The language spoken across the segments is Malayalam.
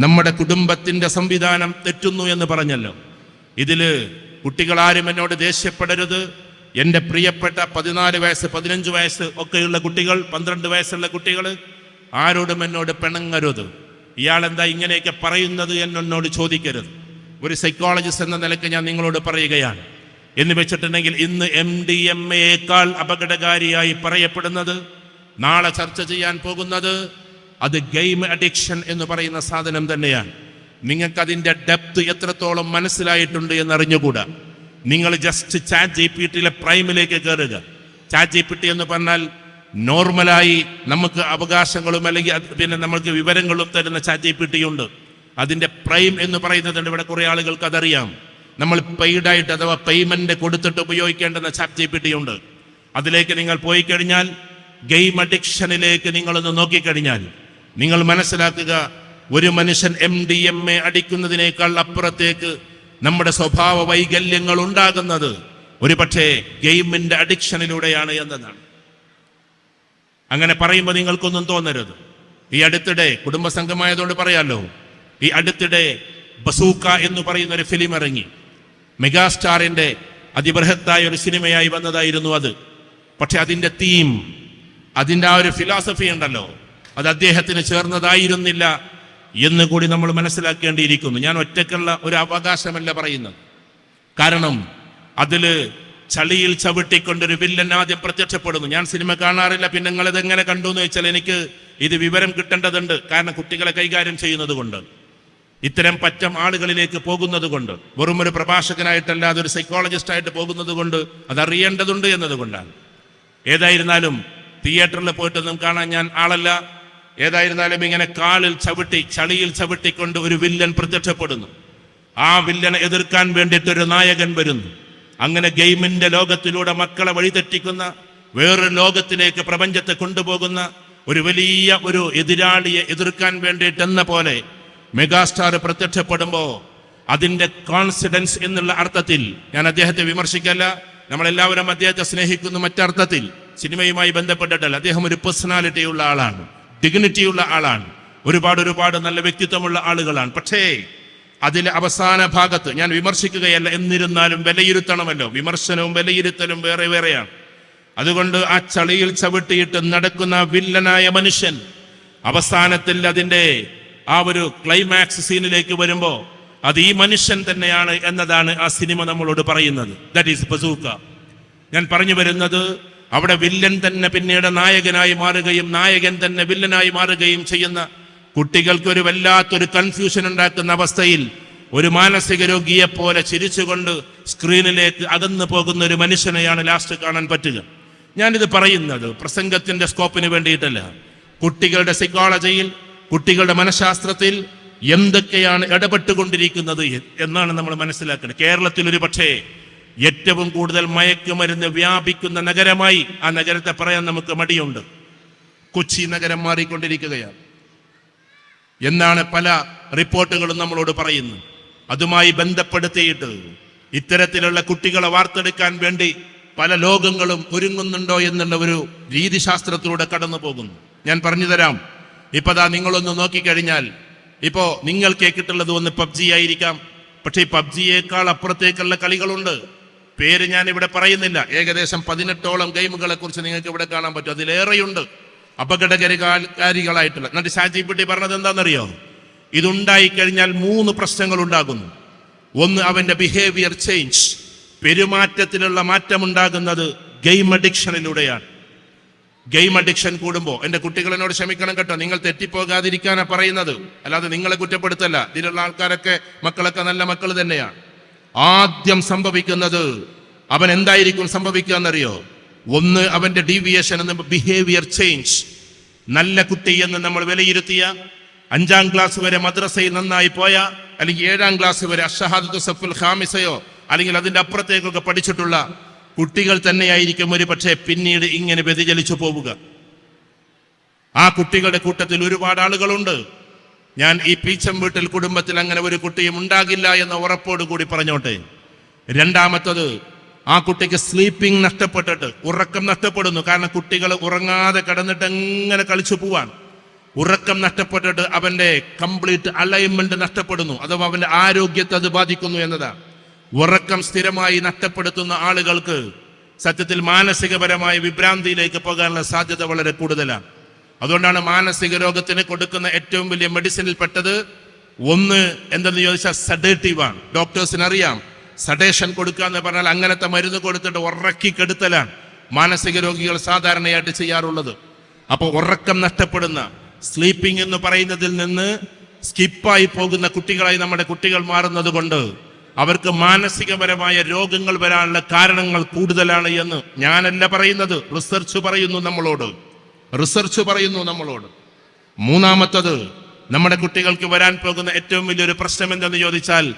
നമ്മുടെ കുടുംബത്തിന്റെ സംവിധാനം തെറ്റുന്നു എന്ന് പറഞ്ഞല്ലോ. ഇതിൽ കുട്ടികളാരും എന്നോട് ദേഷ്യപ്പെടരുത്. എന്റെ പ്രിയപ്പെട്ട പതിനാല് വയസ്സ് പതിനഞ്ച് വയസ്സ് ഒക്കെയുള്ള കുട്ടികൾ പന്ത്രണ്ട് വയസ്സുള്ള കുട്ടികൾ ആരോടും എന്നോട് പിണങ്ങരുത്. ഇയാൾ എന്താ ഇങ്ങനെയൊക്കെ പറയുന്നത് എന്നോട് ചോദിക്കരുത്. ഒരു സൈക്കോളജിസ്റ്റ് എന്ന നിലയ്ക്ക് ഞാൻ നിങ്ങളോട് പറയുകയാണ്. എന്ന് വെച്ചിട്ടുണ്ടെങ്കിൽ ഇന്ന് എം ഡി എം എയേക്കാൾ അപകടകാരിയായി പറയപ്പെടുന്നത് നാളെ ചർച്ച ചെയ്യാൻ പോകുന്നത് അത് ഗെയിം അഡിക്ഷൻ എന്ന് പറയുന്ന സാധനം തന്നെയാണ്. നിങ്ങൾക്ക് അതിന്റെ ഡെപ്ത് എത്രത്തോളം മനസ്സിലായിട്ടുണ്ട് എന്ന് അറിഞ്ഞുകൂടാ നിങ്ങൾ ജസ്റ്റ് ചാറ്റ് ജി പി ടിയിലെ പ്രൈമിലേക്ക് കയറുക. ചാറ്റ് ജി പി ടി എന്ന് പറഞ്ഞാൽ നോർമലായി നമുക്ക് അവകാശങ്ങളും അല്ലെങ്കിൽ പിന്നെ നമ്മൾക്ക് വിവരങ്ങളും തരുന്ന ചാറ്റ് ജി പി ടി ഉണ്ട് അതിന്റെ പ്രൈം എന്ന് പറയുന്നതുണ്ട്. ഇവിടെ കുറേ ആളുകൾക്ക് അതറിയാം. നമ്മൾ പെയ്ഡായിട്ട് അഥവാ പേയ്മെന്റ് കൊടുത്തിട്ട് ഉപയോഗിക്കേണ്ടുന്ന ചാറ്റ് ജി പി ടി ഉണ്ട് അതിലേക്ക് നിങ്ങൾ പോയി കഴിഞ്ഞാൽ ഗെയിം അഡിക്ഷനിലേക്ക് നിങ്ങളൊന്ന് നോക്കിക്കഴിഞ്ഞാൽ നിങ്ങൾ മനസ്സിലാക്കുക ഒരു മനുഷ്യൻ എം ഡി എം എ അടിക്കുന്നതിനേക്കാൾ അപ്പുറത്തേക്ക് നമ്മുടെ സ്വഭാവ വൈകല്യങ്ങൾ ഉണ്ടാകുന്നത് ഒരു പക്ഷേ ഗെയിമിന്റെ അഡിക്ഷനിലൂടെയാണ് എന്നതാണ്. അങ്ങനെ പറയുമ്പോൾ നിങ്ങൾക്കൊന്നും തോന്നരുത്. ഈ അടുത്തിടെ കുടുംബസംഘമായതുകൊണ്ട് പറയാമല്ലോ ഈ അടുത്തിടെ ബസൂക്ക എന്ന് പറയുന്ന ഒരു ഫിലിം ഇറങ്ങി. മെഗാസ്റ്റാറിന്റെ അതിബൃഹത്തായ ഒരു സിനിമയായി വന്നതായിരുന്നു അത്. പക്ഷെ അതിന്റെ തീം അതിന്റെ ആ ഒരു ഫിലോസഫി ഉണ്ടല്ലോ. അത് അദ്ദേഹത്തിന് ചേർന്നതായിരുന്നില്ല എന്ന് കൂടി നമ്മൾ മനസ്സിലാക്കേണ്ടിയിരിക്കുന്നു. ഞാൻ ഒറ്റക്കുള്ള ഒരു അവകാശമല്ല പറയുന്നത്. കാരണം അതിൽ ചളിയിൽ ചവിട്ടിക്കൊണ്ടൊരു വില്ലൻ ആദ്യം പ്രത്യക്ഷപ്പെടുന്നു. ഞാൻ സിനിമ കാണാറില്ല പിന്നെ നിങ്ങൾ ഇതെങ്ങനെ കണ്ടു എന്ന് വെച്ചാൽ എനിക്ക് ഇത് വിവരം കിട്ടേണ്ടതുണ്ട്. കാരണം കുട്ടികളെ കൈകാര്യം ചെയ്യുന്നത് കൊണ്ട് ഇത്തരം പറ്റം ആളുകളിലേക്ക് പോകുന്നത് കൊണ്ട് വെറും ഒരു പ്രഭാഷകനായിട്ടല്ല അതൊരു സൈക്കോളജിസ്റ്റ് ആയിട്ട് പോകുന്നത് കൊണ്ട് അതറിയേണ്ടതുണ്ട് എന്നതുകൊണ്ടാണ്. ഏതായിരുന്നാലും തിയേറ്ററിൽ പോയിട്ടൊന്നും കാണാൻ ഞാൻ ആളല്ല. ഏതായിരുന്നാലും ഇങ്ങനെ കാലിൽ ചവിട്ടി ചളിയിൽ ചവിട്ടിക്കൊണ്ട് ഒരു വില്ലൻ പ്രത്യക്ഷപ്പെടുന്നു. ആ വില്ലനെ എതിർക്കാൻ വേണ്ടിയിട്ട് ഒരു നായകൻ വരുന്നു. അങ്ങനെ ഗെയിമിന്റെ ലോകത്തിലൂടെ മക്കളെ വഴിതെറ്റിക്കുന്ന വേറൊരു ലോകത്തിലേക്ക് പ്രപഞ്ചത്തെ കൊണ്ടുപോകുന്ന ഒരു വലിയ ഒരു എതിരാളിയെ എതിർക്കാൻ വേണ്ടിയിട്ട് എന്ന പോലെ മെഗാസ്റ്റാർ പ്രത്യക്ഷപ്പെടുമ്പോൾ അതിന്റെ കോൺഫിഡൻസ് എന്നുള്ള അർത്ഥത്തിൽ ഞാൻ അദ്ദേഹത്തെ വിമർശിക്കല്ല നമ്മളെല്ലാവരും അദ്ദേഹത്തെ സ്നേഹിക്കുന്നു മറ്റർത്ഥത്തിൽ സിനിമയുമായി ബന്ധപ്പെട്ടിട്ടല്ല. അദ്ദേഹം ഒരു പേഴ്സണാലിറ്റിയുള്ള ആളാണ്. ഡിഗ്നിറ്റി ഉള്ള ആളാണ്. ഒരുപാട് ഒരുപാട് നല്ല വ്യക്തിത്വമുള്ള ആളുകളാണ്. പക്ഷേ അതിലെ അവസാന ഭാഗത്ത് ഞാൻ വിമർശിക്കുകയല്ല എന്നിരുന്നാലും വിലയിരുത്തണമല്ലോ. വിമർശനവും വിലയിരുത്തലും വേറെ വേറെയാണ്. അതുകൊണ്ട് ആ ചളിയിൽ ചവിട്ടിയിട്ട് നടക്കുന്ന വില്ലനായ മനുഷ്യൻ അവസാനത്തിൽ അതിന്റെ ആ ഒരു ക്ലൈമാക്സ് സീനിലേക്ക് വരുമ്പോൾ അത് ഈ മനുഷ്യൻ തന്നെയാണ് എന്നതാണ് ആ സിനിമ നമ്മളോട് പറയുന്നത്. ദാറ്റ് ഈസ് ബസൂക്ക ഞാൻ പറഞ്ഞു വരുന്നത് അവിടെ വില്ലൻ തന്നെ പിന്നീട് നായകനായി മാറുകയും നായകൻ തന്നെ വില്ലനായി മാറുകയും ചെയ്യുന്ന കുട്ടികൾക്ക് ഒരു വല്ലാത്തൊരു കൺഫ്യൂഷൻ ഉണ്ടാക്കുന്ന അവസ്ഥയിൽ ഒരു മാനസിക രോഗിയെ പോലെ ചിരിച്ചുകൊണ്ട് സ്ക്രീനിലേക്ക് അകന്നു പോകുന്ന ഒരു മനുഷ്യനെയാണ് ലാസ്റ്റ് കാണാൻ പറ്റുക. ഞാനിത് പറയുന്നത് പ്രസംഗത്തിന്റെ സ്കോപ്പിന് വേണ്ടിയിട്ടല്ല. കുട്ടികളുടെ സൈക്കോളജിയിൽ കുട്ടികളുടെ മനഃശാസ്ത്രത്തിൽ എന്തൊക്കെയാണ് ഇടപെട്ടുകൊണ്ടിരിക്കുന്നത് എന്നാണ് നമ്മൾ മനസ്സിലാക്കുന്നത് കേരളത്തിൽ ഒരു പക്ഷേ ഏറ്റവും കൂടുതൽ മയക്കുമരുന്ന് വ്യാപിക്കുന്ന നഗരമായി ആ നഗരത്തെ പറയാൻ നമുക്ക് മടിയുണ്ട്. കൊച്ചി നഗരം മാറിക്കൊണ്ടിരിക്കുകയാണ്. എന്നാണ് പല റിപ്പോർട്ടുകളും നമ്മളോട് പറയുന്നത്. അതുമായി ബന്ധപ്പെടുത്തിയിട്ട് ഇത്തരത്തിലുള്ള കുട്ടികളെ വാർത്തെടുക്കാൻ വേണ്ടി പല ലോകങ്ങളും ഒരുങ്ങുന്നുണ്ടോ എന്നുള്ള ഒരു രീതിശാസ്ത്രത്തിലൂടെ കടന്നു പോകുന്നു. ഞാൻ പറഞ്ഞു തരാം. ഇപ്പൊ ദാ നിങ്ങളൊന്ന് നോക്കിക്കഴിഞ്ഞാൽ ഇപ്പോ നിങ്ങൾ കേട്ടിട്ടുള്ളത് ഒന്ന് പബ്ജി ആയിരിക്കാം. പക്ഷേ പബ്ജിയേക്കാൾ അപ്പുറത്തേക്കുള്ള കളികളുണ്ട്. പേര് ഞാൻ ഇവിടെ പറയുന്നില്ല. ഏകദേശം പതിനെട്ടോളം ഗെയിമുകളെ കുറിച്ച് നിങ്ങൾക്ക് ഇവിടെ കാണാൻ പറ്റും. അതിലേറെയുണ്ട് അപകടകരകാരികളായിട്ടുള്ള എന്നിട്ട് ഷാജിപ്പിട്ടി പറഞ്ഞത് എന്താണെന്നറിയോ? ഇതുണ്ടായി കഴിഞ്ഞാൽ മൂന്ന് പ്രശ്നങ്ങൾ ഉണ്ടാകുന്നു ഒന്ന് അവന്റെ ബിഹേവിയർ ചേഞ്ച് പെരുമാറ്റത്തിലുള്ള മാറ്റം മാറ്റമുണ്ടാകുന്നത് ഗെയിം അഡിക്ഷനിലൂടെയാണ്. ഗെയിം അഡിക്ഷൻ കൂടുമ്പോൾ എന്റെ കുട്ടികളെന്നോട് ക്ഷമിക്കണം കേട്ടോ നിങ്ങൾ തെറ്റിപ്പോകാതിരിക്കാനാണ് പറയുന്നത്. അല്ലാതെ നിങ്ങളെ കുറ്റപ്പെടുത്തല്ല. ഇതിലുള്ള ആൾക്കാരൊക്കെ മക്കളൊക്കെ നല്ല മക്കൾ തന്നെയാണ്. ആദ്യം സംഭവിക്കുന്നത് അവൻ എന്തായിരിക്കും സംഭവിക്കുക എന്നറിയോ? ഒന്ന് അവന്റെ ഡീവിയേഷൻ എന്ന ബിഹേവിയർ ചേഞ്ച് നല്ല കുട്ടി എന്ന് നമ്മൾ വിലയിരുത്തിയ. അഞ്ചാം ക്ലാസ് വരെ മദ്രസയിൽ നന്നായി പോയ അല്ലെങ്കിൽ ഏഴാം ക്ലാസ് വരെ അഷഹാദത്ത് സഫുൽ ഖാമിസയോ അല്ലെങ്കിൽ അതിന്റെ അപ്പുറത്തേക്കൊക്കെ പഠിച്ചിട്ടുള്ള കുട്ടികൾ തന്നെയായിരിക്കും ഒരു പക്ഷേ പിന്നീട് ഇങ്ങനെ വ്യതിചലിച്ചു പോവുക. ആ കുട്ടികളുടെ കൂട്ടത്തിൽ ഒരുപാട് ആളുകളുണ്ട്. ഞാൻ ഈ പീച്ചം വീട്ടിൽ കുടുംബത്തിൽ അങ്ങനെ ഒരു കുട്ടിയും ഉണ്ടാകില്ല എന്ന ഉറപ്പോട് കൂടി പറഞ്ഞോട്ടെ. രണ്ടാമത്തത് ആ കുട്ടിക്ക് സ്ലീപ്പിംഗ് നഷ്ടപ്പെട്ടിട്ട് ഉറക്കം നഷ്ടപ്പെടുന്നു. കാരണം കുട്ടികൾ ഉറങ്ങാതെ കിടന്നിട്ട് എങ്ങനെ കളിച്ചു പോവാൻ. ഉറക്കം നഷ്ടപ്പെട്ടിട്ട് അവന്റെ കംപ്ലീറ്റ് അലൈൻമെന്റ് നഷ്ടപ്പെടുന്നു. അഥവാ അവന്റെ ആരോഗ്യത്തെ അത് ബാധിക്കുന്നു എന്നതാണ്. ഉറക്കം സ്ഥിരമായി നഷ്ടപ്പെടുത്തുന്ന ആളുകൾക്ക് സത്യത്തിൽ മാനസികപരമായ വിഭ്രാന്തിയിലേക്ക് പോകാനുള്ള സാധ്യത വളരെ കൂടുതലാണ്. അതുകൊണ്ടാണ് മാനസിക രോഗത്തിന് കൊടുക്കുന്ന ഏറ്റവും വലിയ മെഡിസിനിൽ പെട്ടത് ഒന്ന് എന്തെന്ന് ചോദിച്ചാൽ സഡേറ്റീവാണ് ഡോക്ടേഴ്സിന് അറിയാം. സഡേഷൻ കൊടുക്കുക എന്ന് പറഞ്ഞാൽ അങ്ങനത്തെ മരുന്ന് കൊടുത്തിട്ട് ഉറക്കി കെടുത്തലാണ് മാനസിക രോഗികൾ സാധാരണയായിട്ട് ചെയ്യാറുള്ളത്. അപ്പോൾ ഉറക്കം നഷ്ടപ്പെടുന്ന സ്ലീപ്പിംഗ് എന്ന് പറയുന്നതിൽ നിന്ന് സ്കിപ്പായി പോകുന്ന കുട്ടികളായി നമ്മുടെ കുട്ടികൾ മാറുന്നത് കൊണ്ട് അവർക്ക് മാനസികപരമായ രോഗങ്ങൾ വരാനുള്ള കാരണങ്ങൾ കൂടുതലാണ് എന്ന് ഞാനല്ല പറയുന്നത്. റിസർച്ച് പറയുന്നു നമ്മളോട്. റിസർച്ച് പറയുന്നു നമ്മളോട്. മൂന്നാമത്തത് നമ്മുടെ കുട്ടികൾക്ക് വരാൻ പോകുന്ന ഏറ്റവും വലിയൊരു പ്രശ്നം എന്തെന്ന് ചോദിച്ചാൽ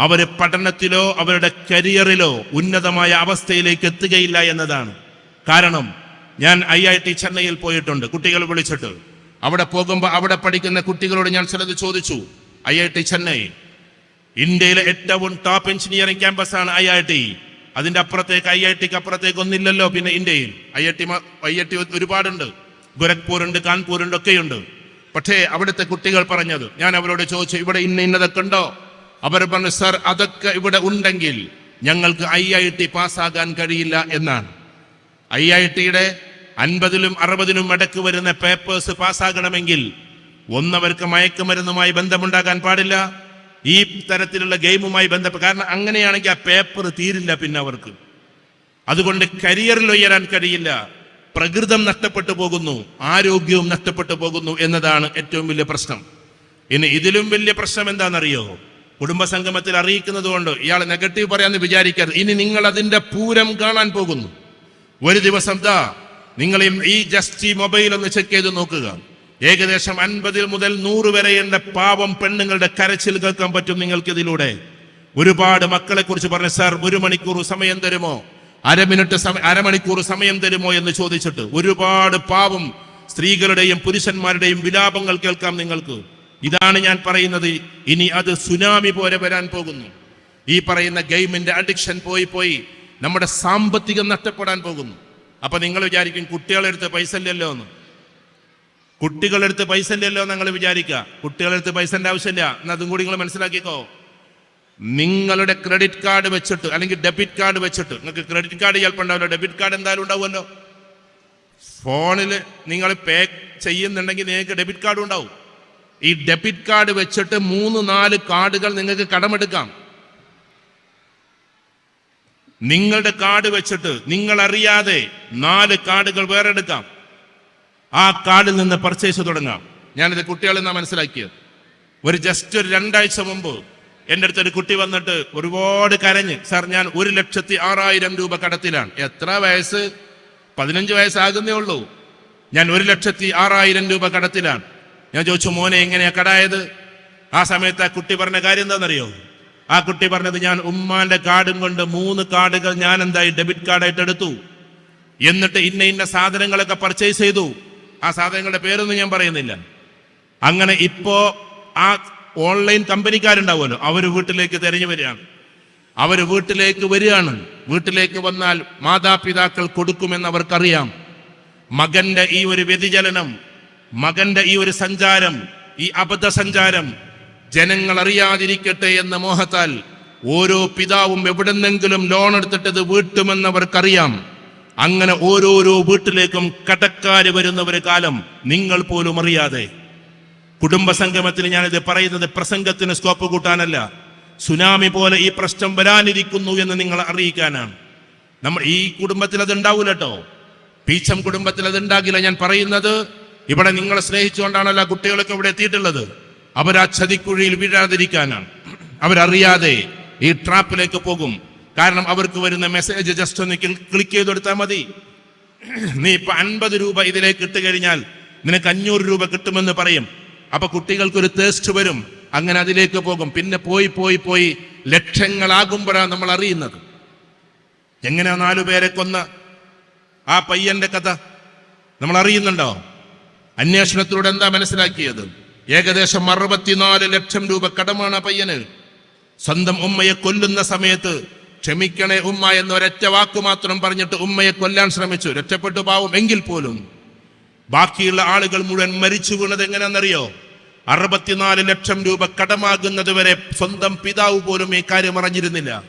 അവർ പഠനത്തിലോ അവരുടെ കരിയറിലോ ഉന്നതമായ അവസ്ഥയിലേക്ക് എത്തുകയില്ല എന്നതാണ്. കാരണം ഞാൻ ഐ ഐ ടി ചെന്നൈയിൽ പോയിട്ടുണ്ട്. കുട്ടികൾ വിളിച്ചിട്ട്. അവിടെ പോകുമ്പോൾ അവിടെ പഠിക്കുന്ന കുട്ടികളോട് ഞാൻ ചിലത് ചോദിച്ചു. I I T Chennai. ഇന്ത്യയിലെ ഏറ്റവും ടോപ്പ് എഞ്ചിനീയറിംഗ് ക്യാമ്പസാണ് ഐ ഐ ടി. അതിന്റെ അപ്പുറത്തേക്ക് ഐ ഐ ടിക്ക് അപ്പുറത്തേക്ക് ഒന്നില്ലല്ലോ പിന്നെ ഇന്ത്യയിൽ. I I T I I T ഒരുപാടുണ്ട്. കാൺപൂർ ഉണ്ട് ഒക്കെയുണ്ട്. പക്ഷേ അവിടുത്തെ കുട്ടികൾ പറഞ്ഞത് ഞാൻ അവരോട് ചോദിച്ചു ഇവിടെ ഇന്ന ഇന്നതൊക്കെ ഉണ്ടോ? അവർ പറഞ്ഞു സർ അതൊക്കെ ഇവിടെ ഉണ്ടെങ്കിൽ ഞങ്ങൾക്ക് ഐ ഐ ടി പാസ്സാകാൻ കഴിയില്ല എന്നാണ്. ഐ ഐ ടിയുടെ അൻപതിലും അറുപതിലും ഇടയ്ക്ക് വരുന്ന പേപ്പേഴ്സ് പാസ്സാകണമെങ്കിൽ ഒന്നവർക്ക് മയക്കുമരുന്നുമായി ബന്ധമുണ്ടാകാൻ പാടില്ല. ഈ തരത്തിലുള്ള ഗെയിമുമായി ബന്ധപ്പെട്ട് കാരണം അങ്ങനെയാണെങ്കിൽ ആ പേപ്പർ തീരില്ല പിന്നെ അവർക്ക്. അതുകൊണ്ട് കരിയറിൽ ഉയരാൻ കഴിയില്ല. പ്രകൃതം നഷ്ടപ്പെട്ടു പോകുന്നു ആരോഗ്യവും നഷ്ടപ്പെട്ടു പോകുന്നു എന്നതാണ് ഏറ്റവും വലിയ പ്രശ്നം. ഇനി ഇതിലും വലിയ പ്രശ്നം എന്താണെന്നറിയോ? കുടുംബസംഗമത്തിൽ അറിയിക്കുന്നത് കൊണ്ട് ഇയാൾ നെഗറ്റീവ് പറയാന്ന് വിചാരിക്കരുത്. ഇനി നിങ്ങൾ അതിന്റെ പൂരം കാണാൻ പോകുന്നു. ഒരു ദിവസം ദാ നിങ്ങൾ ഈ- ജസ്റ്റ് ഈ മൊബൈൽ ഒന്ന് ചെക്ക് ചെയ്ത് നോക്കുക. ഏകദേശം അൻപതിൽ മുതൽ നൂറ് വരെ എന്റെ പാവം പെണ്ണുങ്ങളുടെ കരച്ചിൽ കേൾക്കാൻ പറ്റും നിങ്ങൾക്ക് ഇതിലൂടെ ഒരുപാട് മക്കളെ കുറിച്ച് പറഞ്ഞു സാർ ഒരു മണിക്കൂർ സമയം തരുമോ? അര മിനിറ്റ് സമയം അരമണിക്കൂർ സമയം തരുമോ? എന്ന് ചോദിച്ചിട്ട് ഒരുപാട് പാവം സ്ത്രീകളുടെയും പുരുഷന്മാരുടെയും വിലാപങ്ങൾ കേൾക്കാം നിങ്ങൾക്ക്. ഇതാണ് ഞാൻ പറയുന്നത്. ഇനി അത് സുനാമി പോലെ വരാൻ പോകുന്നു. ഈ പറയുന്ന ഗെയിമിന്റെ അഡിക്ഷൻ പോയി പോയി നമ്മുടെ സാമ്പത്തികം നഷ്ടപ്പെടാൻ പോകുന്നു. അപ്പൊ നിങ്ങൾ വിചാരിക്കും കുട്ടികളെടുത്ത് പൈസ ഇല്ലല്ലോ എന്ന്. കുട്ടികളെടുത്ത് പൈസ ഇല്ലല്ലോ നിങ്ങൾ വിചാരിക്കുക. കുട്ടികളെടുത്ത് പൈസന്റെ ആവശ്യമില്ല. എന്ന് അതും കൂടി നിങ്ങൾ മനസ്സിലാക്കിക്കോ. നിങ്ങളുടെ ക്രെഡിറ്റ് കാർഡ് വെച്ചിട്ട് അല്ലെങ്കിൽ ഡെബിറ്റ് കാർഡ് വെച്ചിട്ട് നിങ്ങൾക്ക് ക്രെഡിറ്റ് കാർഡ് ചിലപ്പോൾ ഉണ്ടാവില്ല. ഡെബിറ്റ് കാർഡ് എന്തായാലും ഉണ്ടാവുമല്ലോ. ഫോണിൽ നിങ്ങൾ പേ ചെയ്യുന്നുണ്ടെങ്കിൽ നിങ്ങൾക്ക് ഡെബിറ്റ് കാർഡ് ഉണ്ടാവും. ഈ ഡെബിറ്റ് കാർഡ് വെച്ചിട്ട് മൂന്ന് നാല് കാർഡുകൾ നിങ്ങൾക്ക് കടമെടുക്കാം. നിങ്ങളുടെ കാർഡ് വെച്ചിട്ട് നിങ്ങൾ അറിയാതെ നാല് കാർഡുകൾ വേറെ എടുക്കാം ആ കാർഡിൽ നിന്ന് പർച്ചേസ് തുടങ്ങാം. ഞാനിത് കുട്ടികളിൽ നിന്നാണ് മനസ്സിലാക്കിയത്. ഒരു ജസ്റ്റ് ഒരു രണ്ടാഴ്ച മുമ്പ് എന്റെ അടുത്ത് ഒരു കുട്ടി വന്നിട്ട് ഒരുപാട് കരഞ്ഞ് സാർ ഞാൻ ഒരു ലക്ഷത്തി ആറായിരം രൂപ കടത്തിലാണ്. എത്ര വയസ്സ്? പതിനഞ്ച് വയസ്സാകുന്നേ ഉള്ളൂ. ഞാൻ ഒരു ലക്ഷത്തി ആറായിരം രൂപ കടത്തിലാണ്. ഞാൻ ചോദിച്ചു മോനെ എങ്ങനെയാ കടായത്? ആ സമയത്ത് ആ കുട്ടി പറഞ്ഞ കാര്യം എന്താണെന്നറിയോ? ആ കുട്ടി പറഞ്ഞത് ഞാൻ ഉമ്മാന്റെ കാർഡും കൊണ്ട് മൂന്ന് കാർഡുകൾ ഞാൻ എന്തായി ഡെബിറ്റ് കാർഡായിട്ട് എടുത്തു. എന്നിട്ട് ഇന്ന ഇന്ന സാധനങ്ങളൊക്കെ പർച്ചേസ് ചെയ്തു. ആ സാധനങ്ങളുടെ പേരൊന്നും ഞാൻ പറയുന്നില്ല. അങ്ങനെ ഇപ്പോ ആ ഓൺലൈൻ കമ്പനിക്കാരുണ്ടാവുമല്ലോ അവർ വീട്ടിലേക്ക് തിരഞ്ഞു വരികയാണ്. അവർ വീട്ടിലേക്ക് വരികയാണ്. വീട്ടിലേക്ക് വന്നാൽ മാതാപിതാക്കൾ കൊടുക്കുമെന്ന് അവർക്കറിയാം. മകന്റെ ഈ ഒരു വ്യതിചലനം മകന്റെ ഈ ഒരു സഞ്ചാരം ഈ അബദ്ധ സഞ്ചാരം ജനങ്ങൾ അറിയാതിരിക്കട്ടെ എന്ന മോഹത്താൽ ഓരോ പിതാവും എവിടെന്നെങ്കിലും ലോൺ എടുത്തിട്ട് ഇത് വീട്ടുമെന്നവർക്കറിയാം. അങ്ങനെ ഓരോരോ വീട്ടിലേക്കും കടക്കാര് വരുന്ന ഒരു കാലം നിങ്ങൾ പോലും അറിയാതെ. കുടുംബ കുടുംബസംഗമത്തിൽ ഞാനിത് പറയുന്നത് പ്രസംഗത്തിന് സ്കോപ്പ് കൂട്ടാനല്ല. സുനാമി പോലെ ഈ പ്രശ്നം വരാനിരിക്കുന്നു എന്ന് നിങ്ങൾ അറിയിക്കാനാണ്. നമ്മൾ ഈ കുടുംബത്തിൽ അത് ഉണ്ടാവില്ല കേട്ടോ പീച്ചം കുടുംബത്തിൽ അത് ഉണ്ടാകില്ല ഞാൻ പറയുന്നത് ഇവിടെ നിങ്ങളെ സ്നേഹിച്ചുകൊണ്ടാണല്ലോ കുട്ടികളൊക്കെ ഇവിടെ എത്തിയിട്ടുള്ളത്. അവർ ആ ചതിക്കുഴിയിൽ വീഴാതിരിക്കാനാണ്. അവരറിയാതെ ഈ ട്രാപ്പിലേക്ക് പോകും. കാരണം അവർക്ക് വരുന്ന മെസ്സേജ് ജസ്റ്റ് ഒന്ന് ക്ലിക്ക് ചെയ്ത് കൊടുത്താൽ മതി. നീ ഇപ്പൊ അൻപത് രൂപ ഇതിലേക്ക് ഇട്ട് കഴിഞ്ഞാൽ നിനക്ക് അഞ്ഞൂറ് രൂപ കിട്ടുമെന്ന് പറയും. അപ്പൊ കുട്ടികൾക്കൊരു തേസ്റ്റ് വരും. അങ്ങനെ അതിലേക്ക് പോകും. പിന്നെ പോയി പോയി പോയി ലക്ഷങ്ങളാകുമ്പോഴാണ് നമ്മൾ അറിയുന്നത്. എങ്ങനെയാ നാലു പേരെ കൊന്ന? ആ പയ്യന്റെ കഥ നമ്മൾ അറിയുന്നുണ്ടോ? അന്വേഷണത്തിലൂടെ എന്താ മനസ്സിലാക്കിയത്? ഏകദേശം അറുപത്തിനാല് ലക്ഷം രൂപ കടമാണ് പയ്യന്. സ്വന്തം ഉമ്മയെ കൊല്ലുന്ന സമയത്ത് ക്ഷമിക്കണേ ഉമ്മ എന്ന ഒരൊറ്റ വാക്ക് മാത്രം പറഞ്ഞിട്ട് ഉമ്മയെ കൊല്ലാൻ ശ്രമിച്ചു. രക്ഷപ്പെട്ടു പാവും എങ്കിൽ പോലും. ബാക്കിയുള്ള ആളുകൾ മുഴുവൻ മരിച്ചു വീണത് എങ്ങനെയാണെന്നറിയോ? അറുപത്തിനാല് ലക്ഷം രൂപ കടമാകുന്നത് വരെ സ്വന്തം പിതാവ് പോലും ഈ കാര്യം അറിഞ്ഞിരുന്നില്ല.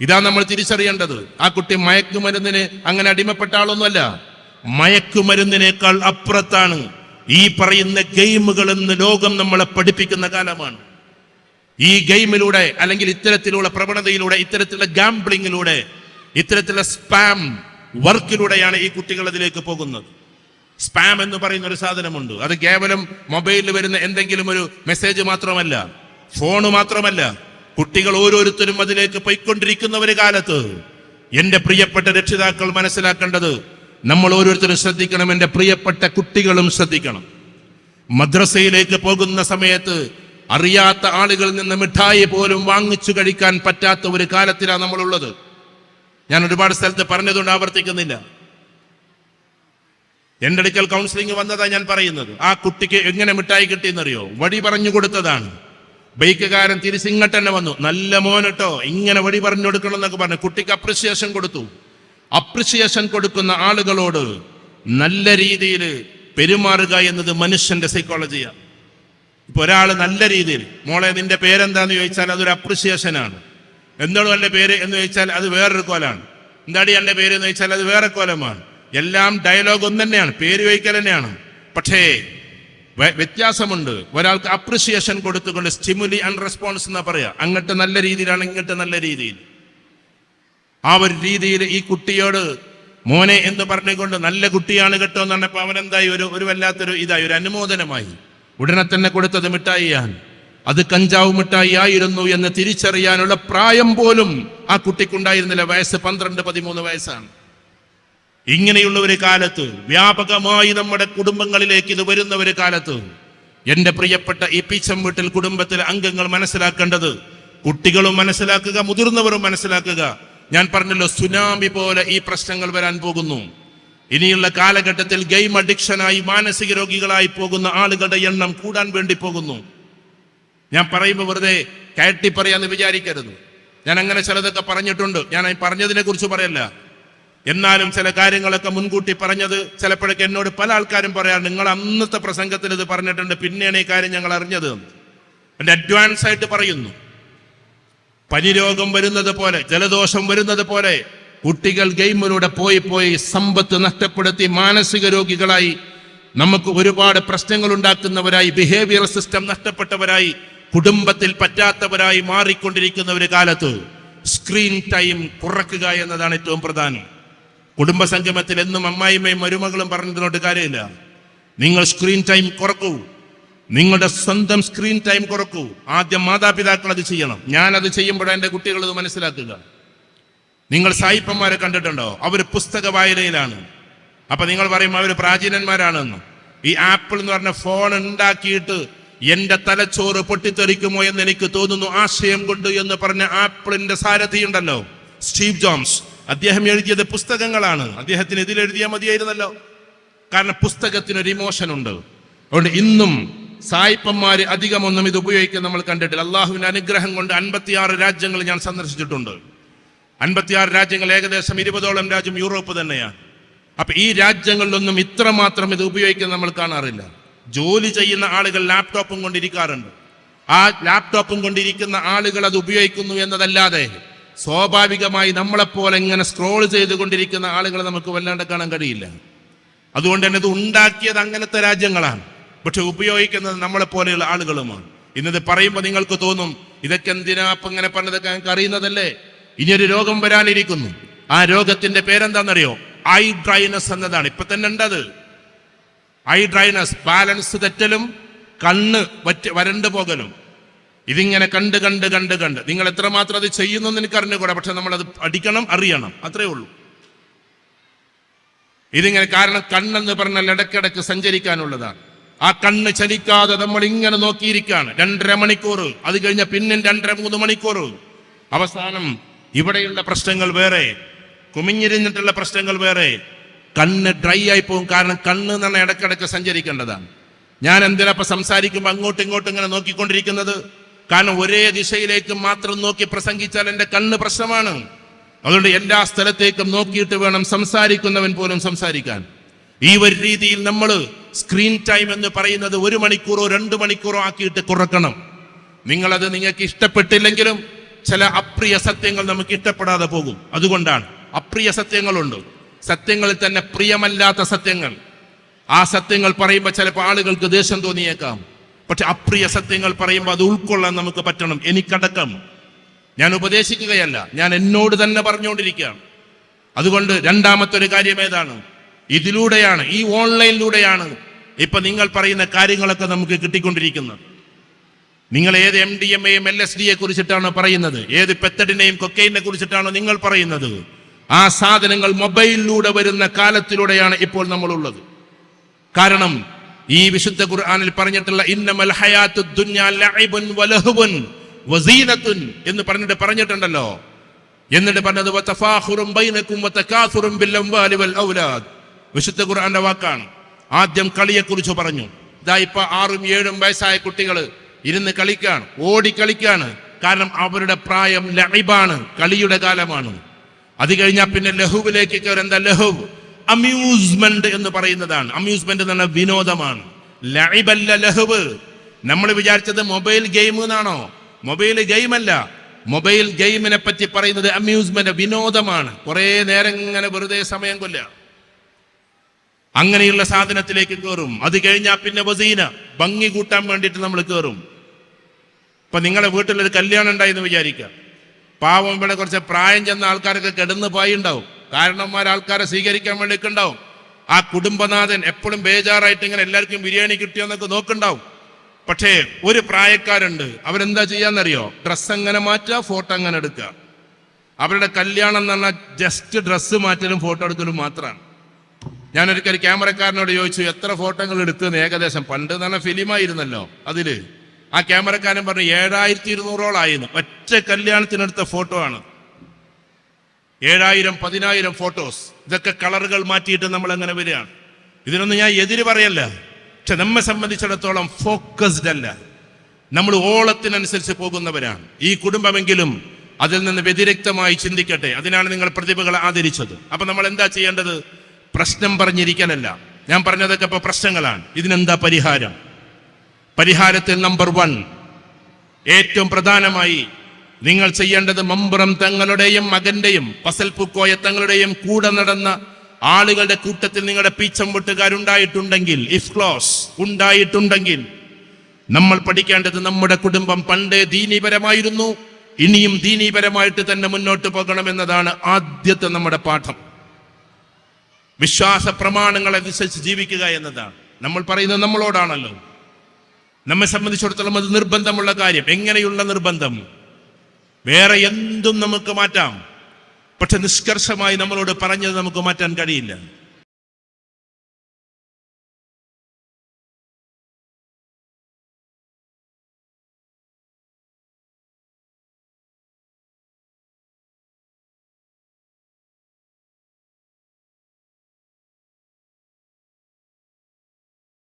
ഇതാ നമ്മൾ തിരിച്ചറിയേണ്ടത്. ആ കുട്ടി മയക്കുമരുന്നിന് അങ്ങനെ അടിമപ്പെട്ട ആളൊന്നുമല്ല. മയക്കുമരുന്നിനേക്കാൾ അപ്പുറത്താണ് ഈ പറയുന്ന ഗെയിമുകൾ എന്ന് ലോകം നമ്മളെ പഠിപ്പിക്കുന്ന കാലമാണ്. ഈ ഗെയിമിലൂടെ അല്ലെങ്കിൽ ഇത്തരത്തിലുള്ള പ്രവണതയിലൂടെ ഇത്തരത്തിലുള്ള ഗാംബ്ലിങ്ങിലൂടെ ഇത്തരത്തിലുള്ള സ്പാം വർക്കിലൂടെയാണ് ഈ കുട്ടികൾ അതിലേക്ക് പോകുന്നത്. സ്പാം എന്ന് പറയുന്ന ഒരു സാധനമുണ്ട്. അത് കേവലം മൊബൈലിൽ വരുന്ന എന്തെങ്കിലും ഒരു മെസ്സേജ് മാത്രമല്ല ഫോണ് മാത്രമല്ല. കുട്ടികൾ ഓരോരുത്തരും അതിലേക്ക് പോയിക്കൊണ്ടിരിക്കുന്ന ഒരു കാലത്ത് എന്റെ പ്രിയപ്പെട്ട രക്ഷിതാക്കൾ മനസ്സിലാക്കേണ്ടത് നമ്മൾ ഓരോരുത്തരും ശ്രദ്ധിക്കണം എന്റെ പ്രിയപ്പെട്ട കുട്ടികളും ശ്രദ്ധിക്കണം. മദ്രസയിലേക്ക് പോകുന്ന സമയത്ത് അറിയാത്ത ആളുകളിൽ നിന്ന് മിഠായി പോലും വാങ്ങിച്ചു കഴിക്കാൻ പറ്റാത്ത ഒരു കാലത്തിലാണ് നമ്മളുള്ളത്. ഞാൻ ഒരുപാട് സ്ഥലത്ത് പറഞ്ഞതുകൊണ്ട് ആവർത്തിക്കുന്നില്ല. എന്റെ അടുക്കൽ കൗൺസിലിംഗ് വന്നതാണ് ഞാൻ പറയുന്നത്. ആ കുട്ടിക്ക് എങ്ങനെ മിഠായി കിട്ടിയെന്നറിയോ? വഴി പറഞ്ഞു കൊടുത്തതാണ്. ബൈക്കുകാരൻ തിരിച്ചിങ്ങോട്ട് തന്നെ വന്നു. നല്ല മോനട്ടോ ഇങ്ങനെ വഴി പറഞ്ഞു കൊടുക്കണം എന്നൊക്കെ പറഞ്ഞു. കുട്ടിക്ക് അപ്രിസിയേഷൻ കൊടുത്തു. അപ്രിസിയേഷൻ കൊടുക്കുന്ന ആളുകളോട് നല്ല രീതിയിൽ പെരുമാറുക എന്നത് മനുഷ്യന്റെ സൈക്കോളജിയാണ് ഇപ്പൊ ഒരാൾ നല്ല രീതിയിൽ മോളെ നിന്റെ പേരെന്താന്ന് ചോദിച്ചാൽ അതൊരു അപ്രിസിയേഷനാണ് എന്താണ് എന്റെ പേര് എന്ന് ചോദിച്ചാൽ അത് വേറൊരു കോലാണ്. എന്താടി എന്റെ പേര് എന്ന് ചോദിച്ചാൽ അത് വേറെ കോലമാണ്. എല്ലാം ഡയലോഗ് ഒന്ന് തന്നെയാണ് പേര് ചോദിക്കൽ തന്നെയാണ്. പക്ഷേ വ്യത്യാസമുണ്ട്. ഒരാൾക്ക് അപ്രിസിയേഷൻ കൊടുത്തുകൊണ്ട് സ്റ്റിമുലി ആൻഡ് റെസ്പോൺസ് എന്നാ പറയാ. അങ്ങോട്ട് നല്ല രീതിയിലാണ് ഇങ്ങോട്ട് നല്ല രീതിയിൽ. ആ ഒരു രീതിയിൽ ഈ കുട്ടിയോട് മോനെ എന്ന് പറഞ്ഞുകൊണ്ട് നല്ല കുട്ടിയാണ് കേട്ടോ എന്ന് പറഞ്ഞപ്പോൾ അവനെന്തായി ഒരു ഒരു വല്ലാത്തൊരു ഇതായി ഒരു അനുമോദനമായി. ഉടനെ തന്നെ കൊടുത്തത് മിഠായിയാണ്. അത് കഞ്ചാവ് മിഠായി ആയിരുന്നു എന്ന് തിരിച്ചറിയാനുള്ള പ്രായം പോലും ആ കുട്ടിക്കുണ്ടായിരുന്നില്ല. വയസ്സ് പന്ത്രണ്ട് പതിമൂന്ന് വയസ്സാണ്. ഇങ്ങനെയുള്ള ഒരു കാലത്ത് വ്യാപകമായി നമ്മുടെ കുടുംബങ്ങളിലേക്ക് ഇത് വരുന്ന ഒരു കാലത്ത് എന്റെ പ്രിയപ്പെട്ട ഈ പീച്ചം വീട്ടിൽ കുടുംബത്തിലെ അംഗങ്ങൾ മനസ്സിലാക്കേണ്ടത് കുട്ടികളും മനസ്സിലാക്കുക മുതിർന്നവരും മനസ്സിലാക്കുക ഞാൻ പറഞ്ഞല്ലോ സുനാമി പോലെ ഈ പ്രശ്നങ്ങൾ വരാൻ പോകുന്നു. ഇനിയുള്ള കാലഘട്ടത്തിൽ ഗെയിം അഡിക്ഷനായി മാനസിക രോഗികളായി പോകുന്ന ആളുകളുടെ എണ്ണം കൂടാൻ വേണ്ടി പോകുന്നു. ഞാൻ പറയുമ്പോൾ വെറുതെ കയറ്റി പറയാന്ന് വിചാരിക്കരുത്. ഞാൻ അങ്ങനെ ചിലതൊക്കെ പറഞ്ഞിട്ടുണ്ട്. ഞാൻ പറഞ്ഞതിനെ കുറിച്ച് പറയല്ല. എന്നാലും ചില കാര്യങ്ങളൊക്കെ മുൻകൂട്ടി പറഞ്ഞത് ചിലപ്പോഴൊക്കെ എന്നോട് പല ആൾക്കാരും പറയാറ് നിങ്ങൾ അന്നത്തെ പ്രസംഗത്തിൽ ഇത് പറഞ്ഞിട്ടുണ്ട്. പിന്നെയാണ് ഈ കാര്യം ഞങ്ങൾ അറിഞ്ഞത്. എന്റെ അഡ്വാൻസ് ആയിട്ട് പറയുന്നു. പനിരോഗം വരുന്നത് പോലെ ജലദോഷം വരുന്നത് പോലെ കുട്ടികൾ ഗെയിമിലൂടെ പോയി പോയി സമ്പത്ത് നഷ്ടപ്പെടുത്തി മാനസിക രോഗികളായി നമുക്ക് ഒരുപാട് പ്രശ്നങ്ങൾ ഉണ്ടാക്കുന്നവരായി ബിഹേവിയർ സിസ്റ്റം നഷ്ടപ്പെട്ടവരായി കുടുംബത്തിൽ പറ്റാത്തവരായി മാറിക്കൊണ്ടിരിക്കുന്ന ഒരു കാലത്ത് സ്ക്രീൻ ടൈം കുറക്കുക എന്നതാണ് ഏറ്റവും പ്രധാനം. കുടുംബ സംഗമത്തിൽ എന്നും അമ്മായിമ്മയും മരുമകളും പറഞ്ഞതിനോട് കാര്യമില്ല. നിങ്ങൾ സ്ക്രീൻ ടൈം കുറക്കൂ. നിങ്ങളുടെ സ്വന്തം സ്ക്രീൻ ടൈം കുറക്കൂ. ആദ്യം മാതാപിതാക്കൾ അത് ചെയ്യണം. ഞാൻ അത് ചെയ്യുമ്പോഴാണ് എന്റെ കുട്ടികൾ ഇത് മനസ്സിലാക്കുക. നിങ്ങൾ സായിപ്പന്മാരെ കണ്ടിട്ടുണ്ടോ? അവർ പുസ്തക വായനയിലാണ്. അപ്പൊ നിങ്ങൾ പറയും അവർ പ്രാചീനന്മാരാണെന്ന്. ഈ ആപ്പിൾ എന്ന് പറഞ്ഞ ഫോൺ ഉണ്ടാക്കിയിട്ട് എന്റെ തലച്ചോറ് പൊട്ടിത്തെറിക്കുമോ എന്ന് എനിക്ക് തോന്നുന്നു ആശയം കൊണ്ട് എന്ന് പറഞ്ഞ ആപ്പിളിന്റെ സാരഥി ഉണ്ടല്ലോ സ്റ്റീവ് ജോംസ്. അദ്ദേഹം എഴുതിയത് പുസ്തകങ്ങളാണ്. അദ്ദേഹത്തിന് ഇതിലെഴുതിയാൽ മതിയായിരുന്നല്ലോ. കാരണം പുസ്തകത്തിനൊരു ഇമോഷൻ ഉണ്ട് അതുകൊണ്ട് ഇന്നും സായിപ്പന്മാര് അധികമൊന്നും ഇത് ഉപയോഗിക്കാൻ നമ്മൾ കണ്ടിട്ടില്ല. അള്ളാഹുവിന്റെ അനുഗ്രഹം കൊണ്ട് അൻപത്തിയാറ് രാജ്യങ്ങൾ ഞാൻ സന്ദർശിച്ചിട്ടുണ്ട്. അൻപത്തിയാറ് രാജ്യങ്ങൾ ഏകദേശം ഇരുപതോളം രാജ്യം യൂറോപ്പ് തന്നെയാണ്. അപ്പൊ ഈ രാജ്യങ്ങളിലൊന്നും ഇത്രമാത്രം ഇത് ഉപയോഗിക്കാൻ നമ്മൾ കാണാറില്ല. ജോലി ചെയ്യുന്ന ആളുകൾ ലാപ്ടോപ്പും കൊണ്ടിരിക്കാറുണ്ട്. ആ ലാപ്ടോപ്പും കൊണ്ടിരിക്കുന്ന ആളുകൾ അത് ഉപയോഗിക്കുന്നു എന്നതല്ലാതെ സ്വാഭാവികമായി നമ്മളെപ്പോലെ ഇങ്ങനെ സ്ക്രോൾ ചെയ്തുകൊണ്ടിരിക്കുന്ന ആളുകളെ നമുക്ക് വല്ലാണ്ട് കാണാൻ കഴിയില്ല. അതുകൊണ്ട് തന്നെ ഇത് ഉണ്ടാക്കിയത് അങ്ങനത്തെ രാജ്യങ്ങളാണ്. പക്ഷെ ഉപയോഗിക്കുന്നത് നമ്മളെ പോലെയുള്ള ആളുകളുമാണ്. ഇന്നത് പറയുമ്പോൾ നിങ്ങൾക്ക് തോന്നും ഇതൊക്കെ എന്തിനാ അപ്പൊ ഇങ്ങനെ പറഞ്ഞതൊക്കെ ഞങ്ങൾക്ക് അറിയുന്നതല്ലേ? ഇനിയൊരു രോഗം വരാനിരിക്കുന്നു. ആ രോഗത്തിന്റെ പേരെന്താണെന്നറിയോ ഐ ഡ്രൈനസ് എന്നതാണ്. ഇപ്പൊ തന്നെ ഉണ്ടത്. ഐ ഡ്രൈനസ് ബാലൻസ് തെറ്റലും കണ്ണ് വറ്റ് വരണ്ടു പോകലും. ഇതിങ്ങനെ കണ്ട് കണ്ട് കണ്ട് കണ്ട്. നിങ്ങൾ എത്രമാത്രം അത് ചെയ്യുന്നു എന്ന് എനിക്ക് അറിഞ്ഞുകൂടാ. പക്ഷെ നമ്മൾ അത് പഠിക്കണം അറിയണം. അത്രേ ഉള്ളൂ. ഇതിങ്ങനെ കാരണം കണ്ണെന്ന് പറഞ്ഞാൽ ഇടയ്ക്കിടയ്ക്ക് സഞ്ചരിക്കാനുള്ളതാണ്. ആ കണ്ണ് ചലിക്കാതെ നമ്മൾ ഇങ്ങനെ നോക്കിയിരിക്കുകയാണ്. രണ്ടര മണിക്കൂർ. അത് കഴിഞ്ഞ പിന്നെ രണ്ടര മൂന്ന് മണിക്കൂർ. അവസാനം ഇവിടെയുള്ള പ്രശ്നങ്ങൾ വേറെ. കുമിഞ്ഞിരിഞ്ഞിട്ടുള്ള പ്രശ്നങ്ങൾ വേറെ. കണ്ണ് ഡ്രൈ ആയി പോകും. കാരണം കണ്ണ് എന്നാണ് ഇടയ്ക്കിടയ്ക്ക് സഞ്ചരിക്കേണ്ടതാണ്. ഞാൻ എന്തിനാ സംസാരിക്കുമ്പോൾ അങ്ങോട്ടും ഇങ്ങോട്ടും ഇങ്ങനെ നോക്കിക്കൊണ്ടിരിക്കുന്നത്? കാരണം ഒരേ ദിശയിലേക്ക് മാത്രം നോക്കി പ്രസംഗിച്ചാൽ എന്റെ കണ്ണ് പ്രശ്നമാണ്. അതുകൊണ്ട് എല്ലാ സ്ഥലത്തേക്കും നോക്കിയിട്ട് വേണം സംസാരിക്കുന്നവൻ പോലും സംസാരിക്കാൻ. ഈ ഒരു രീതിയിൽ നമ്മൾ സ്ക്രീൻ ടൈം എന്ന് പറയുന്നത് ഒരു മണിക്കൂറോ രണ്ട് മണിക്കൂറോ ആക്കിയിട്ട് കുറക്കണം നിങ്ങളത് നിങ്ങൾക്ക് ഇഷ്ടപ്പെട്ടില്ലെങ്കിലും ചില അപ്രിയ സത്യങ്ങൾ നമുക്ക് ഇഷ്ടപ്പെടാതെ പോകും. അതുകൊണ്ടാണ് അപ്രിയ സത്യങ്ങളുണ്ട്. സത്യങ്ങളിൽ തന്നെ പ്രിയമല്ലാത്ത സത്യങ്ങൾ. ആ സത്യങ്ങൾ പറയുമ്പോൾ ചിലപ്പോൾ ആളുകൾക്ക് ദേഷ്യം തോന്നിയേക്കാം. പക്ഷെ അപ്രിയ സത്യങ്ങൾ പറയുമ്പോൾ അത് ഉൾക്കൊള്ളാൻ നമുക്ക് പറ്റണം. എനിക്കടക്കം. ഞാൻ ഉപദേശിക്കുകയല്ല. ഞാൻ എന്നോട് തന്നെ പറഞ്ഞുകൊണ്ടിരിക്കുകയാണ്. അതുകൊണ്ട് രണ്ടാമത്തെ ഒരു കാര്യം ഏതാണ്? ഇതിലൂടെയാണ് ഈ ഓൺലൈനിലൂടെയാണ് ഇപ്പൊ നിങ്ങൾ പറയുന്ന കാര്യങ്ങളൊക്കെ നമുക്ക് കിട്ടിക്കൊണ്ടിരിക്കുന്നത്. നിങ്ങൾ ഏത് എം ഡി എം എയും എൽ എസ് ഡിയെ കുറിച്ചിട്ടാണോ പറയുന്നത്? ഏത് പെത്തഡിനെയും കൊക്കൈനെ കുറിച്ചിട്ടാണോ നിങ്ങൾ പറയുന്നത്? ആ സാധനങ്ങൾ മൊബൈലിലൂടെ വരുന്ന കാലത്തിലൂടെയാണ് ഇപ്പോൾ നമ്മളുള്ളത്. കാരണം ഈ വിശുദ്ധ ഖുർആനിൽ പറഞ്ഞിട്ടുള്ള ഇന്നമൽ വസീനത്തുൻ എന്ന് പറഞ്ഞിട്ട് പറഞ്ഞിട്ടുണ്ടല്ലോ. എന്നിട്ട് പറഞ്ഞത് വിശുദ്ധ ഖുർആന്റെ വാക്കാണ്. ആദ്യം കളിയെക്കുറിച്ച് പറഞ്ഞു. ഇതാ ഇപ്പൊ ആറും ഏഴും വയസ്സായ കുട്ടികൾ ഇരുന്ന് കളിക്കാണ്. ഓടി കളിക്കാണ്. കാരണം അവരുടെ പ്രായം ലൈബാണ്. കളിയുടെ കാലമാണ്. അത് കഴിഞ്ഞാൽ പിന്നെ ലഹുവിലേക്ക് എന്താ ലഹുവ് അമ്യൂസ്മെന്റ് എന്ന് പറയുന്നതാണ്. അമ്യൂസ്മെന്റ് എന്ന് പറഞ്ഞാൽ വിനോദമാണ്. ലൈബല്ല ലഹുവ്. നമ്മൾ വിചാരിച്ചത് മൊബൈൽ ഗെയിം എന്നാണോ? മൊബൈൽ ഗെയിം അല്ല മൊബൈൽ ഗെയിമിനെ പറ്റി പറയുന്നത് അമ്യൂസ്മെന്റ് വിനോദമാണ്. കുറെ നേരം ഇങ്ങനെ വെറുതെ സമയം കൊല്ല അങ്ങനെയുള്ള സാധനത്തിലേക്ക് കയറും അത് കഴിഞ്ഞാൽ പിന്നെ വസീന. ഭംഗി കൂട്ടാൻ വേണ്ടിയിട്ട് നമ്മൾ കയറും ഇപ്പൊ നിങ്ങളുടെ വീട്ടിലൊരു കല്യാണം ഉണ്ടായെന്ന് വിചാരിക്കുക. പാവം ഇവിടെ കുറച്ച് പ്രായം ചെന്ന ആൾക്കാരൊക്കെ കിടന്ന് പായുണ്ടാവും. കാരണന്മാർ ആൾക്കാരെ സ്വീകരിക്കാൻ വേണ്ടി ഉണ്ടാവും. ആ കുടുംബനാഥൻ എപ്പോഴും ബേജാറായിട്ട് ഇങ്ങനെ എല്ലാവർക്കും ബിരിയാണി കിട്ടിയോന്നൊക്കെ നോക്കുണ്ടാവും പക്ഷേ ഒരു പ്രായക്കാരുണ്ട്. അവരെന്താ ചെയ്യാന്നറിയോ? ഡ്രസ്സ് അങ്ങനെ മാറ്റുക ഫോട്ടോ അങ്ങനെ എടുക്കുക. അവരുടെ കല്യാണം എന്ന് പറഞ്ഞാൽ ജസ്റ്റ് ഡ്രസ്സ് മാറ്റലും ഫോട്ടോ എടുക്കലും മാത്രമാണ്. ഞാനൊരിക്കൽ ക്യാമറക്കാരനോട് ചോദിച്ചു എത്ര ഫോട്ടോകൾ എടുത്തെന്ന് ഏകദേശം പണ്ട് തന്നെ ഫിലിമായിരുന്നല്ലോ അതിൽ. ആ ക്യാമറക്കാരൻ പറഞ്ഞു ഏഴായിരത്തി ഇരുന്നൂറോളായിരുന്നു ഒറ്റ കല്യാണത്തിനെടുത്ത ഫോട്ടോ ആണ്. ഏഴായിരം പതിനായിരം ഫോട്ടോസ്. ഇതൊക്കെ കളറുകൾ മാറ്റിയിട്ട് നമ്മൾ അങ്ങനെ വരികയാണ്? ഇതിനൊന്നും ഞാൻ എതിര് പറയല്ല. പക്ഷെ നമ്മെ സംബന്ധിച്ചിടത്തോളം ഫോക്കസ്ഡ് അല്ല. നമ്മൾ ഓളത്തിനനുസരിച്ച് പോകുന്നവരാണ്. ഈ കുടുംബമെങ്കിലും അതിൽ നിന്ന് വ്യതിരിക്തമായി ചിന്തിക്കട്ടെ. അതിനാണ് നിങ്ങൾ പ്രതിഭകളെ ആദരിച്ചത്. അപ്പൊ നമ്മൾ എന്താ ചെയ്യേണ്ടത്? പ്രശ്നം പറഞ്ഞിരിക്കലല്ല. ഞാൻ പറഞ്ഞതൊക്കെ ഇപ്പൊ പ്രശ്നങ്ങളാണ്. ഇതിനെന്താ പരിഹാരം? പരിഹാരത്തിൽ നമ്പർ വൺ ഏറ്റവും പ്രധാനമായി നിങ്ങൾ ചെയ്യേണ്ടത് മമ്പുറം തങ്ങളുടെയും മകന്റെയും പസൽ പൂക്കോയ തങ്ങളുടെയും കൂടെ നടന്ന ആളുകളുടെ കൂട്ടത്തിൽ നിങ്ങളുടെ പീച്ചമ്പൊട്ടുകാരുണ്ടായിട്ടുണ്ടെങ്കിൽ ഇഫ് ക്ലോസ് ഉണ്ടായിട്ടുണ്ടെങ്കിൽ നമ്മൾ പഠിക്കേണ്ടത് നമ്മുടെ കുടുംബം പണ്ടേ ദീനീപരമായിരുന്നു ഇനിയും ദീനീപരമായിട്ട് തന്നെ മുന്നോട്ട് പോകണം പോകണമെന്നതാണ് ആദ്യത്തെ നമ്മുടെ പാഠം. വിശ്വാസ പ്രമാണങ്ങൾ അനുസരിച്ച് ജീവിക്കുക എന്നതാണ്. നമ്മൾ പറയുന്നത് നമ്മളോടാണല്ലോ. നമ്മെ സംബന്ധിച്ചിടത്തോളം അത് നിർബന്ധമുള്ള കാര്യം. എങ്ങനെയുള്ള നിർബന്ധം? വേറെ എന്തും നമുക്ക് മാറ്റാം. പക്ഷെ നിഷ്കർഷമായി നമ്മളോട് പറഞ്ഞത് നമുക്ക് മാറ്റാൻ കഴിയില്ല.